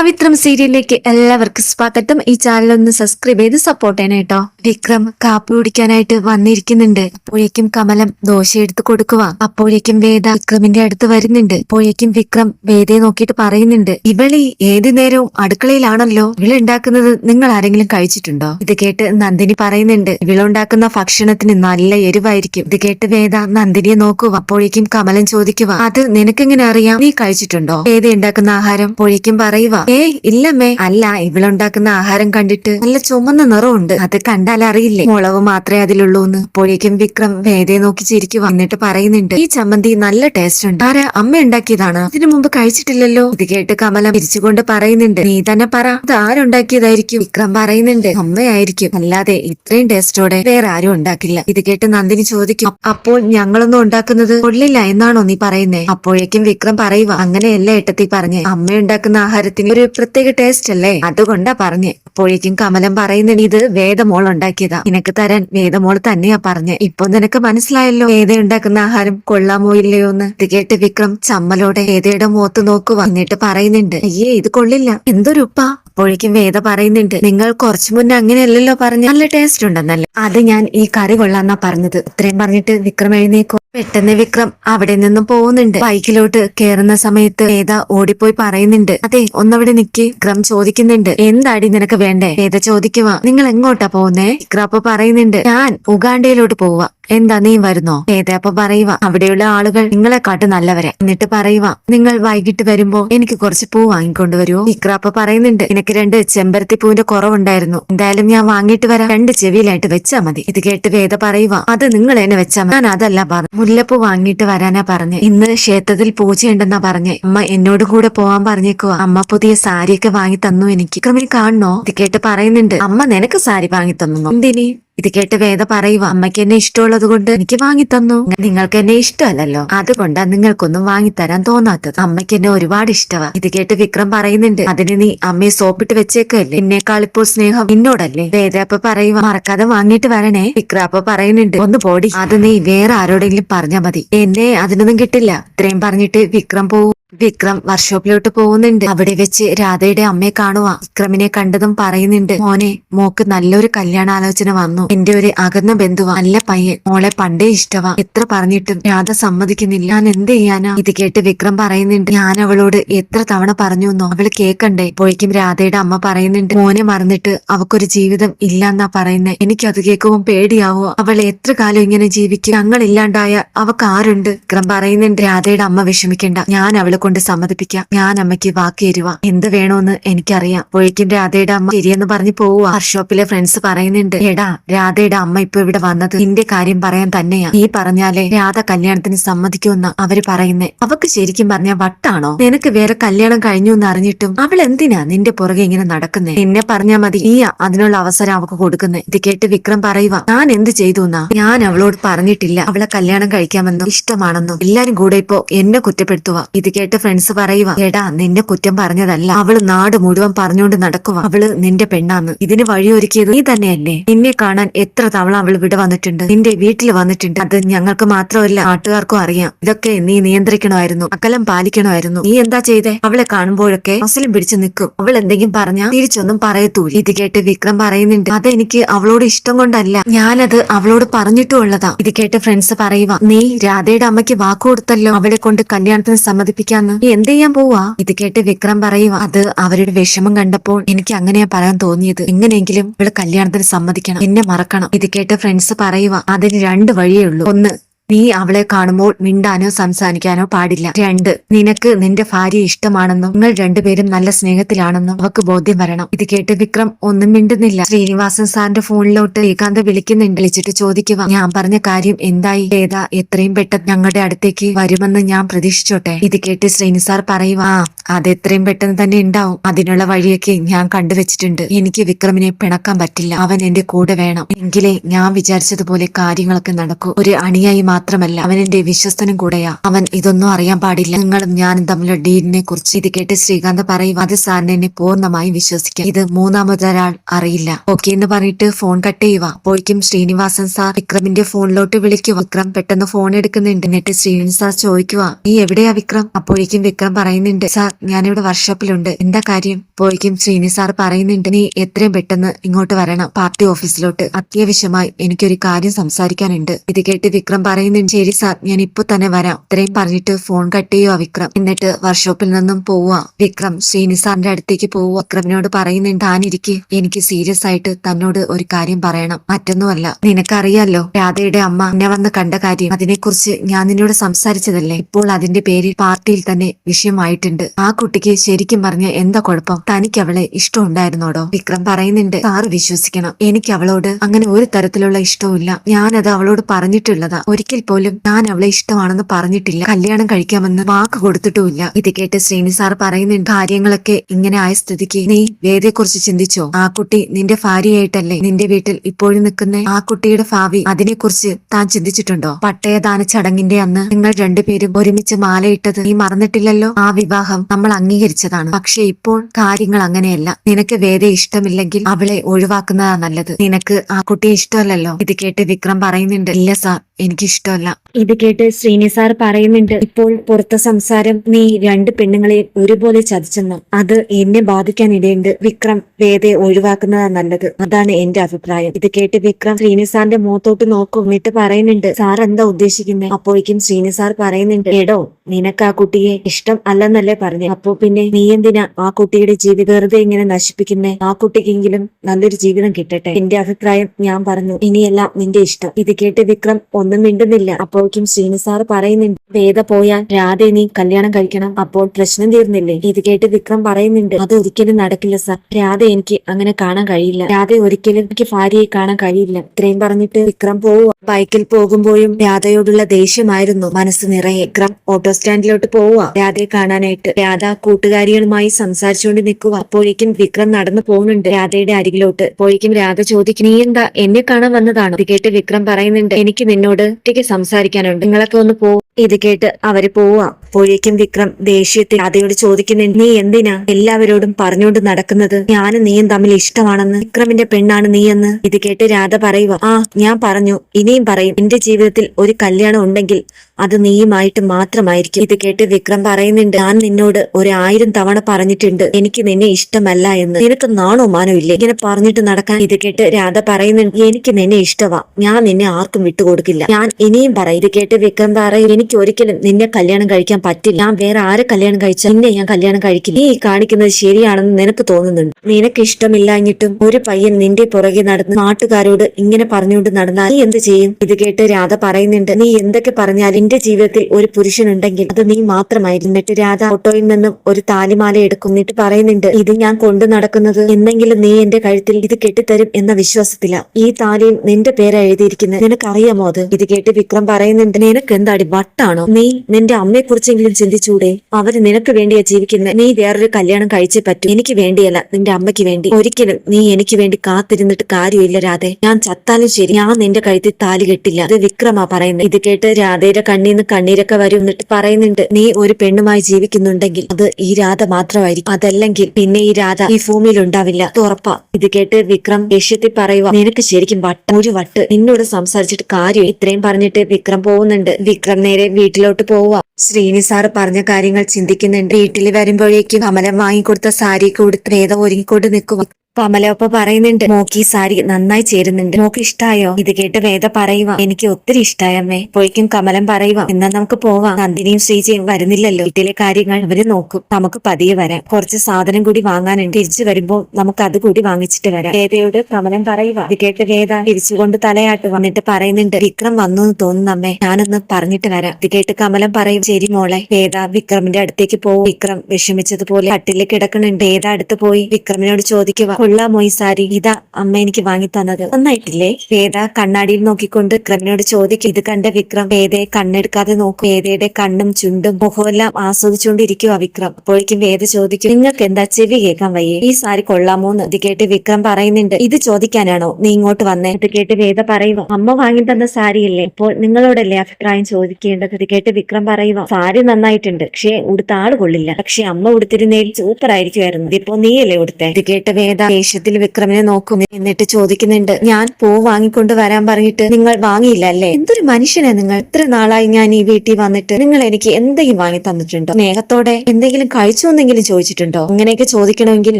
പവിത്രം സീരിയലിലേക്ക് എല്ലാവർക്കും സ്വാഗതം. ഈ ചാനൽ ഒന്ന് സബ്സ്ക്രൈബ് ചെയ്ത് സപ്പോർട്ട് ചെയ്യണം കേട്ടോ. വിക്രം കാപ്പി കുടിക്കാനായിട്ട് വന്നിരിക്കുന്നുണ്ട്. അപ്പോഴേക്കും കമലം ദോശ എടുത്ത് കൊടുക്കുക അപ്പോഴേക്കും വേദ വിക്രമിന്റെ അടുത്ത് വരുന്നുണ്ട്. അപ്പോഴേക്കും വിക്രം വേദയെ നോക്കിയിട്ട് പറയുന്നുണ്ട് ഇവളി ഏത് നേരവും അടുക്കളയിലാണല്ലോ. ഇവൾ ഉണ്ടാക്കുന്നത് നിങ്ങൾ ആരെങ്കിലും കഴിച്ചിട്ടുണ്ടോ? ഇത് കേട്ട് നന്ദിനി പറയുന്നുണ്ട് ഇവളുണ്ടാക്കുന്ന ഭക്ഷണത്തിന് നല്ല എരിവായിരിക്കും. ഇത് കേട്ട് വേദ നന്ദിനിയെ നോക്കുക അപ്പോഴേക്കും കമലം ചോദിക്കുക അത് നിനക്കെങ്ങനെ അറിയാം? നീ കഴിച്ചിട്ടുണ്ടോ? വേദ ഉണ്ടാക്കുന്ന ആഹാരം അപ്പോഴേക്കും പറയുക ഏ ഇല്ലമ്മേ. അല്ല ഇവളുണ്ടാക്കുന്ന ആഹാരം കണ്ടിട്ട് നല്ല ചുമന്ന നിറമുണ്ട്. അത് കണ്ടാൽ അറിയില്ലേ? മുളവ് മാത്രമേ അതിലുള്ളൂ എന്ന് അപ്പോഴേക്കും വിക്രം വേദയെ നോക്കി ചിരിക്കുക വന്നിട്ട് പറയുന്നുണ്ട് ഈ ചമ്മന്തി നല്ല ടേസ്റ്റ് ഉണ്ട്. ആരാ? അമ്മ ഉണ്ടാക്കിയതാണ്. ഇതിനു മുമ്പ് കഴിച്ചിട്ടില്ലല്ലോ. ഇത് കേട്ട് കമലം തിരിച്ചുകൊണ്ട് പറയുന്നുണ്ട് നീ തന്നെ പറ. ഇത് ആരുണ്ടാക്കിയതായിരിക്കും? വിക്രം പറയുന്നുണ്ട് അമ്മയായിരിക്കും. അല്ലാതെ ഇത്രയും ടേസ്റ്റോടെ വേറെ ആരും ഉണ്ടാക്കില്ല. ഇത് കേട്ട് നന്ദിനി ചോദിക്കും അപ്പോൾ ഞങ്ങളൊന്നും ഉണ്ടാക്കുന്നത് കൊള്ളില്ല എന്നാണോ നീ പറയുന്നേ? അപ്പോഴേക്കും വിക്രം പറയുക അങ്ങനെയല്ല ഏട്ടത്തി പറഞ്ഞേ. അമ്മ ഉണ്ടാക്കുന്ന ആഹാരത്തിന് ഒരു പ്രത്യേക ടേസ്റ്റ് അല്ലേ? അതുകൊണ്ടാ പറഞ്ഞേ. അപ്പോഴേക്കും കമലം പറയുന്നുണ്ട് ഇത് വേദമോൾ ഉണ്ടാക്കിയതാ. നിനക്ക് തരാൻ വേദമോൾ തന്നെയാ പറഞ്ഞേ. ഇപ്പൊ നിനക്ക് മനസ്സിലായല്ലോ വേദ ഉണ്ടാക്കുന്ന ആഹാരം കൊള്ളാമോ ഇല്ലയോ എന്ന്. ഇത് കേട്ട് വിക്രം ചമ്മലോടെ വേദയുടെ മുഖത്ത് നോക്കുക എന്നിട്ട് പറയുന്നുണ്ട് അയ്യേ ഇത് കൊള്ളില്ല. എന്തൊരു ഉപ്പ. അപ്പോഴേക്കും വേദ പറയുന്നുണ്ട് നിങ്ങൾ കുറച്ചു മുന്നേ അങ്ങനെയല്ലല്ലോ പറഞ്ഞു നല്ല ടേസ്റ്റ് ഉണ്ടെന്നല്ലേ? അത് ഞാൻ ഈ കറി കൊള്ളാന്നാ പറഞ്ഞത്. ഇത്രയും പറഞ്ഞിട്ട് വിക്രം എഴുന്നേക്കും. പെട്ടെന്ന് വിക്രം അവിടെ നിന്നും പോകുന്നുണ്ട്. ബൈക്കിലോട്ട് കയറുന്ന സമയത്ത് വേദ ഓടിപ്പോയി പറയുന്നുണ്ട് അതെ ഒന്നവിടെ നിക്ക്. വിക്രം ചോദിക്കുന്നുണ്ട് എന്താടി നിനക്ക് വേണ്ടേ? വേദ ചോദിക്കുക നിങ്ങൾ എങ്ങോട്ടാ പോകുന്നേ വിക്രം അപ്പൊ പറയുന്നുണ്ട് ഞാൻ ഉഗാണ്ടയിലോട്ട് പോവാ. എന്താ നീ വരുന്നോ? അപ്പൊ പറയുക അവിടെയുള്ള ആളുകൾ നിങ്ങളെക്കാട്ട് നല്ലവരെ. എന്നിട്ട് പറയുക നിങ്ങൾ വൈകിട്ട് വരുമ്പോ എനിക്ക് കുറച്ച് പൂ വാങ്ങിക്കൊണ്ട് വരുമോ വിക്രം അപ്പൊ പറയുന്നുണ്ട് എനിക്ക് രണ്ട് ചെമ്പരത്തി പൂവിന്റെ കുറവുണ്ടായിരുന്നു. എന്തായാലും ഞാൻ വാങ്ങിയിട്ട് വരാം. രണ്ട് ചെവിയിലായിട്ട് വെച്ചാ മതി. ഇത് കേട്ട് വേദ പറയുക അത് നിങ്ങൾ എന്നെ വെച്ചാ മതി. ഞാൻ അതല്ല പറഞ്ഞു മുല്ലപ്പൂ വാങ്ങിയിട്ട് വരാനാ പറഞ്ഞു. ഇന്ന് ക്ഷേത്രത്തിൽ പൂജയുണ്ടെന്നാ പറഞ്ഞു. അമ്മ എന്നോട് കൂടെ പോവാൻ പറഞ്ഞേക്കുവാ. അമ്മ പുതിയ സാരിയൊക്കെ വാങ്ങി തന്നു എനിക്ക്. ക്രമീ കാണണോ? ഇത് കേട്ട് പറയുന്നുണ്ട്. അമ്മ നിനക്ക് സാരി വാങ്ങി തന്നു. എന്തിനി? ഇത് കേട്ട് വേദ പറയുക അമ്മയ്ക്ക് എന്നെ ഇഷ്ടമുള്ളത് കൊണ്ട് എനിക്ക് വാങ്ങി തന്നു നിങ്ങൾക്ക് എന്നെ ഇഷ്ടമല്ലല്ലോ. അതുകൊണ്ടാ നിങ്ങൾക്കൊന്നും വാങ്ങിത്തരാൻ തോന്നാത്തത്. അമ്മയ്ക്ക് എന്നെ ഒരുപാട് ഇഷ്ടമാ ഇത് കേട്ട് വിക്രം പറയുന്നുണ്ട് അതിന് നീ അമ്മയെ സോപ്പിട്ട് വെച്ചേക്കല്ലേ? എന്നേക്കാൾ ഇപ്പോൾ സ്നേഹം നിന്നോടല്ലേ? വേദ അപ്പൊ പറയുക മറക്കാതെ വാങ്ങിയിട്ട് വരണേ. വിക്രം അപ്പൊ പറയുന്നുണ്ട് ഒന്ന് പോടി. അത് നീ വേറെ ആരോടെങ്കിലും പറഞ്ഞാ മതി. എന്നെ അതിനൊന്നും കിട്ടില്ല. ഇത്രയും പറഞ്ഞിട്ട് വിക്രം പോവും. വിക്രം വർക്ക്ഷോപ്പിലോട്ട് പോകുന്നുണ്ട്. അവിടെ വെച്ച് രാധയുടെ അമ്മയെ കാണുക വിക്രമിനെ കണ്ടതും പറയുന്നുണ്ട് മോനെ മോക്ക് നല്ലൊരു കല്യാണാലോചന വന്നു. എന്റെ ഒരു അകന്ന ബന്ധുവ. നല്ല പയ്യൻ. മോളെ പണ്ടേ ഇഷ്ടവാ. എത്ര പറഞ്ഞിട്ടും രാധ സമ്മതിക്കുന്നില്ല. ഞാൻ എന്ത് ചെയ്യാനാ? ഇത് കേട്ട് വിക്രം പറയുന്നുണ്ട് ഞാൻ അവളോട് എത്ര തവണ പറഞ്ഞു എന്നോ അവൾ കേക്കണ്ടേ? ഇപ്പോഴേക്കും രാധയുടെ അമ്മ പറയുന്നുണ്ട് മോനെ മറന്നിട്ട് അവക്കൊരു ജീവിതം ഇല്ലെന്നാ പറയുന്നേ. എനിക്കത് കേൾക്കുമ്പോൾ പേടിയാവോ അവൾ എത്ര കാലം ഇങ്ങനെ ജീവിക്കും? ഞങ്ങൾ ഇല്ലാണ്ടായ ആരുണ്ട്? വിക്രം പറയുന്നുണ്ട് രാധയുടെ അമ്മ വിഷമിക്കണ്ട. ഞാൻ അവളെ കൊണ്ട് സമ്മതിപ്പിക്കാം. ഞാൻ അമ്മയ്ക്ക് വാക്ക് തരുക എന്ത് വേണോന്ന് എനിക്കറിയാം. അപ്പോഴേക്കും രാധയുടെ അമ്മ ശരിയെന്ന് പറഞ്ഞു പോവുക വർക്ക്ഷോപ്പിലെ ഫ്രണ്ട്സ് പറയുന്നുണ്ട്. എടാ രാധയുടെ അമ്മ ഇപ്പൊ ഇവിടെ വന്നത് നിന്റെ കാര്യം പറയാൻ തന്നെയാ. നീ പറഞ്ഞാലേ രാധ കല്യാണത്തിന് സമ്മതിക്കുമെന്ന് അവർ പറയുന്നേ. അവക്ക് ശരിക്കും പറഞ്ഞ വട്ടാണോ? നിനക്ക് വേറെ കല്യാണം കഴിഞ്ഞു എന്ന് അറിഞ്ഞിട്ടും അവൾ എന്തിനാ നിന്റെ പുറകെ ഇങ്ങനെ നടക്കുന്നേ? നിന്നെ പറഞ്ഞാ മതി. നീയാ അതിനുള്ള അവസരം അവക്ക് കൊടുക്കുന്നേ. ഇത് കേട്ട് വിക്രം പറയുക ഞാൻ എന്ത് ചെയ്തു എന്നാ? ഞാൻ അവളോട് പറഞ്ഞിട്ടില്ല. അവളെ കല്യാണം കഴിക്കാമെന്നും ഇഷ്ടമാണെന്നും എല്ലാരും കൂടെ ഇപ്പോ എന്നെ കുറ്റപ്പെടുത്തുക ഇത് കേട്ട് ഫ്രണ്ട്സ് പറയുക എടാ നിന്നെ കുറ്റം പറഞ്ഞതല്ല. അവൾ നാട് മുഴുവൻ പറഞ്ഞുകൊണ്ട് നടക്കുക അവൾ നിന്റെ പെണ്ണാന്ന്. ഇതിന് വഴിയൊരുക്കിയത് നീ തന്നെയല്ലേ. നിന്നെ കാണാൻ എത്ര തവണ അവൾ ഇവിടെ വന്നിട്ടുണ്ട്. നിന്റെ വീട്ടിൽ വന്നിട്ടുണ്ട്. അത് ഞങ്ങൾക്ക് മാത്രമല്ല നാട്ടുകാർക്കും അറിയാം. ഇതൊക്കെ നീ നിയന്ത്രിക്കണമായിരുന്നു. അകലം പാലിക്കണമായിരുന്നു. നീ എന്താ ചെയ്തേ? അവളെ കാണുമ്പോഴൊക്കെ മസിലും പിടിച്ചു നിൽക്കും. അവൾ എന്തെങ്കിലും പറഞ്ഞാ തിരിച്ചൊന്നും പറയത്തൂ ഇത് കേട്ട് വിക്രം പറയുന്നുണ്ട് അതെനിക്ക് അവളോട് ഇഷ്ടം കൊണ്ടല്ല. ഞാനത് അവളോട് പറഞ്ഞിട്ടുള്ളതാ ഇത് കേട്ട് ഫ്രണ്ട്സ് പറയുക നീ രാധയുടെ അമ്മയ്ക്ക് വാക്ക് കൊടുത്തല്ലോ അവളെ കൊണ്ട് കല്യാണത്തിന് സമ്മതിപ്പിക്കാന്ന് നീ എന്ത് ചെയ്യാൻ പോവാ? ഇത് കേട്ട് വിക്രം പറയുക അത് അവരുടെ വിഷമം കണ്ടപ്പോൾ എനിക്ക് അങ്ങനെയാ പറയാൻ തോന്നിയത്. എങ്ങനെയെങ്കിലും ഇവൾ കല്യാണത്തിന് സമ്മതിക്കണം എന്നെ മറക്കണം. ഇത് കേട്ട് ഫ്രണ്ട്സ് പറയുക അതിന് രണ്ട് വഴിയേ ഉള്ളൂ. ഒന്ന് നീ അവളെ കാണുമ്പോൾ മിണ്ടാനോ സംസാരിക്കാനോ പാടില്ല. രണ്ട് നിനക്ക് നിന്റെ ഭാര്യ ഇഷ്ടമാണെന്നും നിങ്ങൾ രണ്ടുപേരും നല്ല സ്നേഹത്തിലാണെന്നും അവക്ക് ബോധ്യം വരണം. ഇത് കേട്ട് വിക്രം ഒന്നും മിണ്ടുന്നില്ല. ശ്രീനിവാസൻ സാറിന്റെ ഫോണിലോട്ട് ഏകാന്ത വിളിക്കുന്നുണ്ട്. വിളിച്ചിട്ട് ചോദിക്കുക ഞാൻ പറഞ്ഞ കാര്യം എന്തായി? ഏതാ? എത്രയും പെട്ടെന്ന് ഞങ്ങളുടെ അടുത്തേക്ക് വരുമെന്ന് ഞാൻ പ്രതീക്ഷിച്ചോട്ടെ? ഇത് കേട്ട് ശ്രീനി സാർ പറയുക ആ അത് എത്രയും പെട്ടെന്ന് തന്നെ ഉണ്ടാവും. അതിനുള്ള വഴിയൊക്കെ ഞാൻ കണ്ടുവച്ചിട്ടുണ്ട്. എനിക്ക് വിക്രമിനെ പിണക്കാൻ പറ്റില്ല. അവൻ എന്റെ കൂടെ വേണം. എങ്കിലേ ഞാൻ വിചാരിച്ചതുപോലെ കാര്യങ്ങളൊക്കെ നടക്കൂ. ഒരു അണിയായി മാത്രമല്ല അവനെന്റെ വിശ്വസ്തനും കൂടെയാ. അവൻ ഇതൊന്നും അറിയാൻ പാടില്ല. നിങ്ങളും ഞാനും തമ്മിലെ ഡീലിനെ കുറിച്ച് ഇത് കേട്ട് ശ്രീകാന്ത് പറയും അത് സാറിന് എന്നെ പൂർണമായും വിശ്വസിക്കാം. ഇത് മൂന്നാമതൊരാൾ അറിയില്ല. ഓക്കെ എന്ന് പറഞ്ഞിട്ട് ഫോൺ കട്ട് ചെയ്യുക. അപ്പോഴേക്കും ശ്രീനിവാസൻ സാർ വിക്രമിന്റെ ഫോണിലോട്ട് വിളിക്കുക. വിക്രം പെട്ടെന്ന് ഫോൺ എടുക്കുന്നുണ്ട്. എന്നിട്ട് ശ്രീനിവാസൻ സാർ ചോദിക്കുക നീ എവിടെയാ വിക്രം? അപ്പോഴേക്കും വിക്രം പറയുന്നുണ്ട് സാർ ഞാനിവിടെ വർക്ക്ഷോപ്പിലുണ്ട്. എന്താ കാര്യം? അപ്പോഴേക്കും ശ്രീനി സാർ പറയുന്നുണ്ട് നീ എത്രയും പെട്ടെന്ന് ഇങ്ങോട്ട് വരണം. പാർട്ടി ഓഫീസിലോട്ട്. അത്യാവശ്യമായി എനിക്കൊരു കാര്യം സംസാരിക്കാനുണ്ട്. ഇത് കേട്ട് വിക്രം പറയുന്നുണ്ട് ശരി സാർ. ഞാൻ ഇപ്പൊ തന്നെ വരാം. ഇത്രയും പറഞ്ഞിട്ട് ഫോൺ കട്ട് ചെയ്യുക വിക്രം. എന്നിട്ട് വർക്ക്ഷോപ്പിൽ നിന്നും പോവുക വിക്രം ശ്രീനി സാറിന്റെ അടുത്തേക്ക് പോവുക വിക്രമിനോട് പറയുന്നുണ്ട് താനിരിക്കെ. എനിക്ക് സീരിയസ് ആയിട്ട് തന്നോട് ഒരു കാര്യം പറയണം. മറ്റൊന്നുമല്ല നിനക്കറിയാലോ രാധയുടെ അമ്മ എന്നെ വന്ന് കണ്ട കാര്യം. അതിനെക്കുറിച്ച് ഞാൻ നിന്നോട് സംസാരിച്ചതല്ലേ? ഇപ്പോൾ അതിന്റെ പേരിൽ പാർട്ടിയിൽ തന്നെ വിഷയമായിട്ടുണ്ട്. ആ കുട്ടിക്ക് ശരിക്കും പറഞ്ഞ എന്താ കുഴപ്പം? തനിക്ക് അവളെ ഇഷ്ടമുണ്ടായിരുന്നോടോ വിക്രം പറയുന്നുണ്ട് സാറ് വിശ്വസിക്കണം. എനിക്ക് അവളോട് അങ്ങനെ ഒരു തരത്തിലുള്ള ഇഷ്ടവും ഇല്ല ഞാനത് അവളോട് പറഞ്ഞിട്ടുള്ളതാ. ഒരിക്കൽ പോലും ഞാൻ അവളെ ഇഷ്ടമാണെന്ന് പറഞ്ഞിട്ടില്ല. കല്യാണം കഴിക്കാമെന്ന് വാക്ക് കൊടുത്തിട്ടുമില്ല. ഇത് കേട്ട് ശ്രീനി സാർ പറയുന്നുണ്ട് കാര്യങ്ങളൊക്കെ ഇങ്ങനെ ആയ സ്ഥിതിക്ക് നീ വേദയെക്കുറിച്ച് ചിന്തിച്ചോ? ആ കുട്ടി നിന്റെ ഭാര്യയായിട്ടല്ലേ? നിന്റെ വീട്ടിൽ ഇപ്പോഴും നിൽക്കുന്ന ആ കുട്ടിയുടെ ഭാവി അതിനെക്കുറിച്ച് താൻ ചിന്തിച്ചിട്ടുണ്ടോ? പട്ടയദാന ചടങ്ങിന്റെ അന്ന് നിങ്ങൾ രണ്ടുപേരും ഒരുമിച്ച് മാലയിട്ടത് നീ മറന്നിട്ടില്ലല്ലോ? ആ വിവാഹം നമ്മൾ അംഗീകരിച്ചതാണ്. പക്ഷെ ഇപ്പോൾ കാര്യങ്ങൾ അങ്ങനെയല്ല. നിനക്ക് വേദ ഇഷ്ടമില്ലെങ്കിൽ അവളെ ഒഴിവാക്കുന്നതാ നല്ലത്. നിനക്ക് ആ കുട്ടിയെ ഇഷ്ടമല്ലല്ലോ? ഇത് കേട്ട് വിക്രം പറയുന്നുണ്ട് ഇല്ല സാർ എനിക്ക് ഇഷ്ടമല്ല. ഇത് കേട്ട് ശ്രീനി സാർ പറയുന്നുണ്ട് ഇപ്പോൾ പുറത്തെ സംസാരം നീ രണ്ട് പെണ്ണുങ്ങളെ ഒരുപോലെ ചതിച്ചെന്ന്. അത് എന്നെ ബാധിക്കാൻ ഇടയുണ്ട് വിക്രം വേദയെ ഒഴിവാക്കുന്നതാ നല്ലത്. അതാണ് എന്റെ അഭിപ്രായം. ഇത് കേട്ട് വിക്രം ശ്രീനി സാറിന്റെ മുഖത്തോട്ട് നോക്കും എന്നിട്ട് പറയുന്നുണ്ട് സാർ എന്താ ഉദ്ദേശിക്കുന്നത് അപ്പോഴേക്കും ശ്രീനി സാർ പറയുന്നുണ്ട് എടോ നിനക്ക് ആ കുട്ടിയെ ഇഷ്ടം അല്ലെന്നല്ലേ പറഞ്ഞു? അപ്പോ പിന്നെ നീ എന്തിനാ ആ കുട്ടിയുടെ ജീവിതം വെറുതെ ഇങ്ങനെ നശിപ്പിക്കുന്നേ? ആ കുട്ടിക്കെങ്കിലും നല്ലൊരു ജീവിതം കിട്ടട്ടെ? എന്റെ അഭിപ്രായം ഞാൻ പറഞ്ഞു. ഇനിയെല്ലാം നിന്റെ ഇഷ്ടം. ഇത് കേട്ട് വിക്രം ഒന്നും മിണ്ടുന്നില്ല. അപ്പോഴേക്കും ശ്രീനിസാർ പറയുന്നുണ്ട് വേദ പോയാൽ രാധെ നീ കല്യാണം കഴിക്കണം. അപ്പോൾ പ്രശ്നം തീർന്നില്ലേ? ഇത് കേട്ട് വിക്രം പറയുന്നുണ്ട് അത് ഒരിക്കലും നടക്കില്ല സാർ. രാധ എനിക്ക് അങ്ങനെ കാണാൻ കഴിയില്ല. രാധ ഒരിക്കലും എനിക്ക് ഭാര്യയെ കാണാൻ കഴിയില്ല. ഇത്രയും പറഞ്ഞിട്ട് വിക്രം പോവുക ബൈക്കിൽ പോകുമ്പോഴും രാധയോടുള്ള ദേഷ്യമായിരുന്നു മനസ്സ് നിറയെ. വിക്രം ഓട്ടോ സ്റ്റാൻഡിലോട്ട് പോവുക. രാധയെ കാണാനായിട്ട് രാധ കൂട്ടുകാരികളുമായി സംസാരിച്ചുകൊണ്ട് നിൽക്കുക. അപ്പോഴേക്കും വിക്രം നടന്നു പോകുന്നുണ്ട്. രാധയുടെ അരികിലോട്ട്. അപ്പോഴേക്കും രാധ ചോദിക്കും നീ എന്താ? എന്നെ കാണാൻ വന്നതാണ്? ഇത് കേട്ട് വിക്രം പറയുന്നുണ്ട് എനിക്ക് നിന്നോട് ഒറ്റയ്ക്ക് സംസാരിക്കാനുണ്ട്. നിങ്ങളൊക്കെ ഒന്ന് പോ ഇത് കേട്ട് അവർ പോവാ. അപ്പോഴേക്കും വിക്രം ദേഷ്യത്തിൽ രാധയോട് ചോദിക്കുന്നു നീ എന്തിനാ എല്ലാവരോടും പറഞ്ഞുകൊണ്ട് നടക്കുന്നത്? ഞാനും നീയും തമ്മിൽ ഇഷ്ടമാണെന്ന്. വിക്രമിന്റെ പെണ്ണാണ് നീ എന്ന് ഇത് കേട്ട് രാധ പറയുക ആ ഞാൻ പറഞ്ഞു. ഇനിയും പറയും. എന്റെ ജീവിതത്തിൽ ഒരു കല്യാണം ഉണ്ടെങ്കിൽ അത് നീയുമായിട്ട് മാത്രമായിരിക്കും. ഇത് കേട്ട് വിക്രം പറയുന്നുണ്ട് ഞാൻ നിന്നോട് ഒരു ആയിരം തവണ പറഞ്ഞിട്ടുണ്ട്. എനിക്ക് നിന്നെ ഇഷ്ടമല്ല എന്ന്. നിനക്ക് നാണോ മാനോ ഇല്ലേ? ഇങ്ങനെ പറഞ്ഞിട്ട് നടക്കാൻ. ഇത് കേട്ട് രാധ പറയുന്നുണ്ട് എനിക്ക് നിന്നെ ഇഷ്ടമാ ഞാൻ നിന്നെ ആർക്കും വിട്ടുകൊടുക്കില്ല. ഞാൻ ഇനിയും പറയും. ഇത് കേട്ട് വിക്രം പറയും എനിക്ക് ഒരിക്കലും നിന്നെ കല്യാണം കഴിക്കാൻ പറ്റില്ല. ഞാൻ വേറെ ആരെ കല്യാണം കഴിച്ചാൽ നിന്നെ ഞാൻ കല്യാണം കഴിക്കില്ല. നീ കാണിക്കുന്നത് ശരിയാണെന്ന് നിനക്ക് തോന്നുന്നുണ്ട്? നിനക്ക് ഇഷ്ടമില്ലാഞ്ഞിട്ടും ഒരു പയ്യൻ നിന്റെ പുറകെ നടന്ന് നാട്ടുകാരോട് ഇങ്ങനെ പറഞ്ഞുകൊണ്ട് നടന്നാൽ നീ എന്ത് ചെയ്യും? ഇത് കേട്ട് രാധ പറയുന്നുണ്ട്. നീ എന്തൊക്കെ പറഞ്ഞാൽ എന്റെ ജീവിതത്തിൽ ഒരു പുരുഷനുണ്ടെങ്കിൽ അത് നീ മാത്രമായിരുന്നു എന്നിട്ട് രാധ ഓട്ടോയിൽ നിന്നും ഒരു താലിമാല എടുക്കും. എന്നിട്ട് പറയുന്നുണ്ട് ഇത് ഞാൻ കൊണ്ടു നടക്കുന്നത് എന്നെങ്കിലും നീ എന്റെ കഴുത്തിൽ ഇത് കെട്ടിത്തരും എന്ന വിശ്വാസത്തില. ഈ താലിയിൽ നിന്റെ പേരാ എഴുതിയിരിക്കുന്നത്. നിനക്കറിയാമോ അത്? ഇത് കേട്ട് വിക്രം പറയുന്നുണ്ട് നിനക്ക് എന്താടി വട്ടാണോ നീ നിന്റെ അമ്മയെ കുറിച്ചെങ്കിലും ചിന്തിച്ചൂടെ? അവർ നിനക്ക് വേണ്ടിയാ ജീവിക്കുന്ന. നീ വേറൊരു കല്യാണം കഴിച്ചേ പറ്റൂ. എനിക്ക് വേണ്ടിയല്ല നിന്റെ അമ്മയ്ക്ക് വേണ്ടി. ഒരിക്കലും നീ എനിക്ക് വേണ്ടി കാത്തിരുന്നിട്ട് കാര്യമില്ല രാധെ. ഞാൻ ചത്താലും ശരി ഞാൻ നിന്റെ കഴുത്തിൽ താലി കെട്ടില്ല. ഇത് വിക്രമാ പറയുന്നത് ഇത് കേട്ട് രാധയുടെ കണ്ണീന്ന് കണ്ണീരൊക്കെ വരും എന്നിട്ട് പറയുന്നുണ്ട്. നീ ഒരു പെണ്ണുമായി ജീവിക്കുന്നുണ്ടെങ്കിൽ അത് ഈ രാധ മാത്രമായിരിക്കും. അതല്ലെങ്കിൽ പിന്നെ ഈ രാധ ഈ ഭൂമിയിൽ ഉണ്ടാവില്ല. തുറപ്പാ ഇത് കേട്ട് വിക്രം ദേഷ്യത്തിൽ പറയുക നിനക്ക് ശരിക്കും വട്ട ഒരു വട്ട് നിന്നോട് സംസാരിച്ചിട്ട് കാര്യം ഇത്രയും പറഞ്ഞിട്ട് വിക്രം പോകുന്നുണ്ട്. വിക്രം നേരെ വീട്ടിലോട്ട് പോവുക. ശ്രീനി സാർ പറഞ്ഞ കാര്യങ്ങൾ ചിന്തിക്കുന്നുണ്ട് വീട്ടിൽ വരുമ്പോഴേക്കും കമലം വാങ്ങിക്കൊടുത്ത സാരി കൊടുത്ത് വേദം ഒരുങ്ങിക്കൊണ്ട് നിൽക്കുക കമലൊപ്പ പറയുന്നുണ്ട് മോക്ക് ഈ സാരി നന്നായി ചേരുന്നുണ്ട്. മോക്ക് ഇഷ്ടായോ? ഇത് കേട്ട് വേദ പറയുക എനിക്ക് ഒത്തിരി ഇഷ്ടായമ്മേ പോയിക്കും കമലം പറയുക എന്നാ നമുക്ക് പോവാം. നന്ദിനിയും ശ്രീജയും വരുന്നില്ലല്ലോ. വീട്ടിലെ കാര്യങ്ങൾ അവർ നോക്കും. നമുക്ക് പതിയെ വരാം. കുറച്ച് സാധനം കൂടി വാങ്ങാനുണ്ട്. തിരിച്ചു വരുമ്പോ നമുക്ക് അത് കൂടി വാങ്ങിച്ചിട്ട് വരാം. വേദയോട് കമലം പറയുക ഇത് കേട്ട് വേദ തിരിച്ചുകൊണ്ട് തലയാട്ട് വന്നിട്ട് പറയുന്നുണ്ട് വിക്രം വന്നു എന്ന് തോന്നുന്നു അമ്മേ. ഞാനൊന്ന് പറഞ്ഞിട്ട് വരാം. ഇത് കേട്ട് കമലം പറയും ശരി മോളെ. വേദ വിക്രമിന്റെ അടുത്തേക്ക് പോവും വിക്രം വിഷമിച്ചതുപോലെ കട്ടിൽ കിടക്കണുണ്ട് വേദ അടുത്ത് പോയി വിക്രമിനോട് ചോദിക്കുക. കൊള്ളാ മോയി സാരി? ഇതാ അമ്മ എനിക്ക് വാങ്ങി തന്നത്. നന്നായിട്ടില്ലേ? വേദ കണ്ണാടിയിൽ നോക്കിക്കൊണ്ട് വിക്രമിനോട് ചോദിക്കും. ഇത് കണ്ട വിക്രം? വേദയെ കണ്ണെടുക്കാതെ നോക്കും. വേദയുടെ കണ്ണും ചുണ്ടും മുഖമെല്ലാം ആസ്വദിച്ചുകൊണ്ടിരിക്കുക വിക്രം. അപ്പോഴേക്കും വേദ ചോദിക്കും. നിങ്ങൾക്ക് എന്താ ചെവി കേൾക്കാൻ വയ്യേ? ഈ സാരി കൊള്ളാമോന്ന്? ഇത് കേട്ട് വിക്രം പറയുന്നുണ്ട്. ഇത് ചോദിക്കാനാണോ? നീ ഇങ്ങോട്ട് വന്നേ. ഇത് കേട്ട് വേദ പറയുക അമ്മ വാങ്ങി തന്ന സാരിയല്ലേ? അപ്പോൾ നിങ്ങളോടല്ലേ അഭിപ്രായം ചോദിക്കേണ്ടത്? ഇത് കേട്ട് വിക്രം പറയുക സാരി നന്നായിട്ടുണ്ട്. പക്ഷേ ഉടുത്ത ആൾ കൊള്ളില്ല. പക്ഷെ അമ്മ ഉടുത്തിരുന്നേൽ സൂപ്പർ ആയിരിക്കുമായിരുന്നു. ഇതിപ്പോ നീയല്ലേ ഉടുത്തെ? ഇത് കേട്ട വേദ ദേഷ്യത്തിൽ വിക്രമിനെ നോക്കും എന്നിട്ട് ചോദിക്കുന്നുണ്ട് ഞാൻ പൂ വാങ്ങിക്കൊണ്ട് വരാൻ പറഞ്ഞിട്ട് നിങ്ങൾ വാങ്ങിയില്ല അല്ലേ? എന്തൊരു മനുഷ്യനാ നിങ്ങൾ? ഇത്ര നാളായി ഞാൻ ഈ വീട്ടിൽ വന്നിട്ട് നിങ്ങൾ എനിക്ക് എന്തെങ്കിലും വാങ്ങി തന്നിട്ടുണ്ടോ? സ്നേഹത്തോടെ എന്തെങ്കിലും കഴിച്ചു എന്നെങ്കിലും ചോദിച്ചിട്ടുണ്ടോ? അങ്ങനെയൊക്കെ ചോദിക്കണമെങ്കിൽ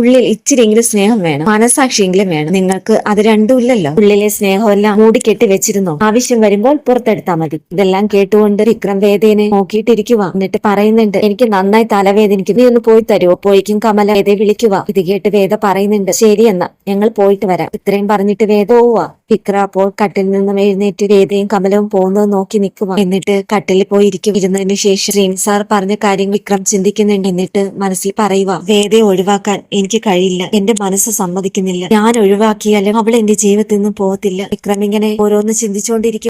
ഉള്ളിൽ ഇച്ചിരിയെങ്കിലും സ്നേഹം വേണം. മനസാക്ഷിയെങ്കിലും വേണം. നിങ്ങൾക്ക് അത് രണ്ടും ഇല്ലല്ലോ. ഉള്ളിലെ സ്നേഹമെല്ലാം മൂടിക്കെട്ടി വെച്ചിരുന്നോ? ആവശ്യം വരുമ്പോൾ പുറത്തെടുത്താൽ മതി. ഇതെല്ലാം കേട്ടുകൊണ്ട് വിക്രം വേദേനെ നോക്കിയിട്ടിരിക്കുക എന്നിട്ട് പറയുന്നുണ്ട് എനിക്ക് നന്നായി തലവേദനിക്കും നീ ഒന്ന് പോയി തരുമോ പോയിക്കും കമല. വേദയെ വിളിക്കുക ഇത് കേട്ട് വേദ പറയുന്നുണ്ട് ശരി എന്നാ ഞങ്ങൾ പോയിട്ട് വരാം. ഇത്രയും പറഞ്ഞിട്ട് വേദ പോവുക വിക്ര അപ്പോൾ കട്ടിൽ നിന്നും എഴുന്നേറ്റ് വേദയും കമലവും പോകുന്നത് നോക്കി നിൽക്കുക എന്നിട്ട് കട്ടിലിൽ പോയി ഇരിക്കും ഇരുന്നതിന് ശേഷം ശ്രീൻ സാർ പറഞ്ഞ കാര്യം വിക്രം ചിന്തിക്കുന്നുണ്ട്. എന്നിട്ട് മനസ്സിൽ പറയുക വേദയെ ഒഴിവാക്കാൻ എനിക്ക് കഴിയില്ല. എന്റെ മനസ്സ് സമ്മതിക്കുന്നില്ല. ഞാൻ ഒഴിവാക്കിയാലും അവൾ എന്റെ ജീവിതത്തിൽ നിന്നും പോകത്തില്ല. വിക്രം ഇങ്ങനെ ഓരോന്ന് ചിന്തിച്ചുകൊണ്ടിരിക്കും